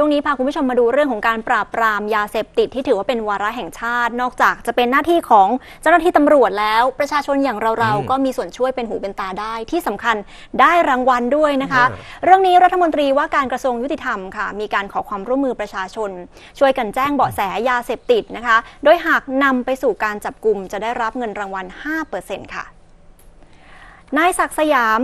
ช่วงนี้พาคุณผู้ชมมาดูเรื่องของการปราบปรามยาเสพติดที่ถือว่าเป็นวาระแห่งชาติ นอกจากจะเป็นหน้าที่ของเจ้าหน้าที่ตำรวจแล้ว ประชาชนอย่างเราอืมๆก็มีส่วนช่วยเป็นหูเป็นตาได้ที่สำคัญได้รางวัลด้วยนะคะอ่าเรื่องนี้รัฐมนตรีว่าการกระทรวงยุติธรรมค่ะ มีการขอความร่วมมือประชาชน ช่วยกันแจ้งเบาะแสยาเสพติดนะคะ โดยหากนำไปสู่การจับกลุ่มจะได้รับเงินรางวัล 5%ค่ะนายศักดิ์สยาม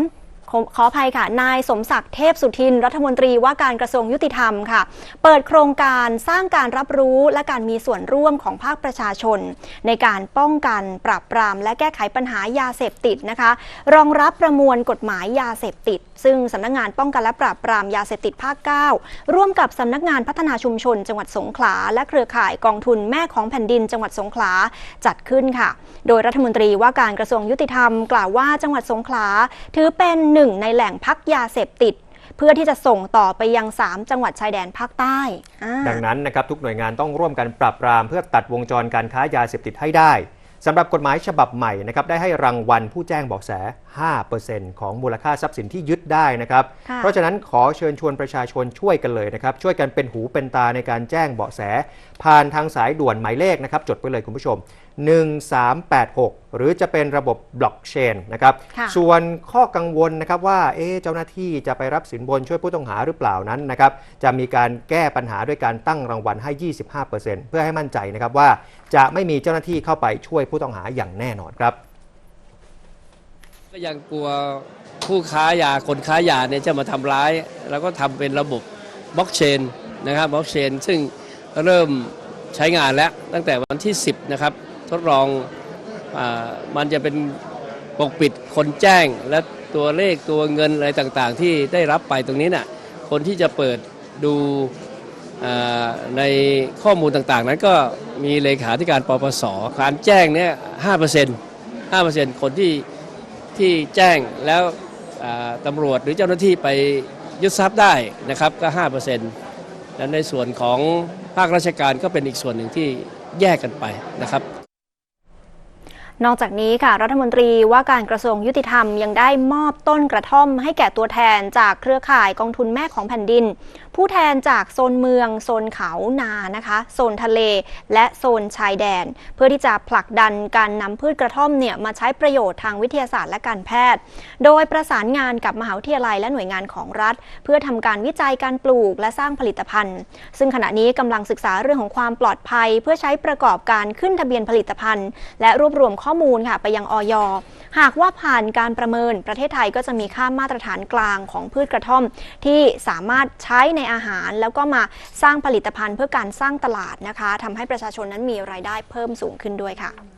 ขออภัยค่ะ นายสมศักดิ์เทพสุทิน รัฐมนตรีว่าการกระทรวงยุติธรรมค่ะ เปิดโครงการสร้างการรับรู้และการมีส่วนร่วมของภาคประชาชน ในการป้องกันปราบปราม และแก้ไขปัญหายาเสพติดนะคะ รองรับประมวลกฎหมายยาเสพติด ซึ่งสำนักงานป้องกันและปราบปรามยาเสพติดภาค 9 ร่วมกับสำนักงานพัฒนาชุมชน จังหวัดสงขลาและเครือข่ายกองทุนแม่ของแผ่นดิน จังหวัดสงขลาจัดขึ้นค่ะ โดยรัฐมนตรีว่าการกระทรวงยุติธรรม กล่าวว่าจังหวัดสงขลาถือเป็นหนึ่งในแหล่งพักยาเสพติด เพื่อที่จะส่งต่อไปยัง 3 จังหวัดชายแดนภาคใต้อ่าดังนั้นนะครับทุกหน่วยงานต้องร่วมกันปราบปราม เพื่อตัดวงจรการค้ายาเสพติดให้ได้สำหรับกฎหมายฉบับใหม่นะครับได้ให้รางวัลผู้แจ้งเบาะแส 5%ของมูลค่าทรัพย์สินที่ยึดได้นะครับ ค่ะ เพราะฉะนั้นขอเชิญชวนประชาชนช่วยกันเลยนะครับ ช่วยกันเป็นหูเป็นตาในการแจ้งเบาะแส ผ่านทางสายด่วนหมายเลขนะครับ จดไปเลยคุณผู้ชม 1386 หรือจะเป็นระบบบล็อกเชนนะครับค่ะส่วนข้อกังวลนะครับว่าเอ๊ะเจ้าหน้าที่จะไปรับสินบนช่วยผู้ต้องหาหรือเปล่านั้นนะครับจะมีการแก้ปัญหาด้วยการตั้งรางวัลให้ 25%เพื่อให้มั่นใจนะครับว่าจะไม่มีเจ้าหน้าที่เข้าไปช่วยผู้ต้องหาอย่างแน่นอนครับก็ยังกลัวผู้ค้ายาคนค้ายาเนี่ยจะมาทำร้าย แล้วก็ทำเป็นระบบบล็อกเชนนะครับบล็อกเชนซึ่งเริ่มใช้งานแล้วตั้งแต่วันที่ 10 นะครับท ดลองอมันจะเป็นปกปิดคนแจ้งและตัวเลขตัวเงินอะไรต่างๆ ที่ได้รับไปตรงนี้น่ะคนที่จะเปิดดูในข้อมูลต่างๆ นั้นก็มีเลขาธิการปปสการแจ้งเนี่ย5% 5%คนที่ที่แจ้งแล้วตำรวจหรือเจ้าหน้าที่ไปยึดทรัพย์ได้นะครับก็5%แล้วในส่วนของภาคราชการก็เป็นอีกส่วนหนึ่งที่แยกกันไปนะครับ นอกจากนี้ค่ะรัฐมนตรีว่าการกระทรวงยุติธรรมยังได้มอบต้นกระท่อม ให้แก่ตัวแทนจากเครือข่ายกองทุนแม่ของแผ่นดิน ผู้แทนจากโซนเมือง โซนเขานานะคะโซนทะเล และโซนชายแดน เพื่อที่จะผลักดันการนำพืชกระท่อมเนี่ยมาใช้ประโยชน์ทางวิทยาศาสตร์และการแพทย์ โดยประสานงานกับมหาวิทยาลัยและหน่วยงานของรัฐ เพื่อทำการวิจัยการปลูกและสร้างผลิตภัณฑ์ ซึ่งขณะนี้กำลังศึกษาเรื่องของความปลอดภัย เพื่อใช้ประกอบการขึ้นทะเบียนผลิตภัณฑ์ และรวบรวมข้อมูลค่ะไปยังออยหากว่าผ่านการประเมินประเทศไทยก็จะมีค่ามาตรฐานกลางของพืชกระท่อม ที่สามารถใช้ในอาหาร แล้วก็มาสร้างผลิตภัณฑ์เพื่อการสร้างตลาดนะคะทำให้ประชาชนนั้นมีรายได้เพิ่มสูงขึ้นด้วยค่ะ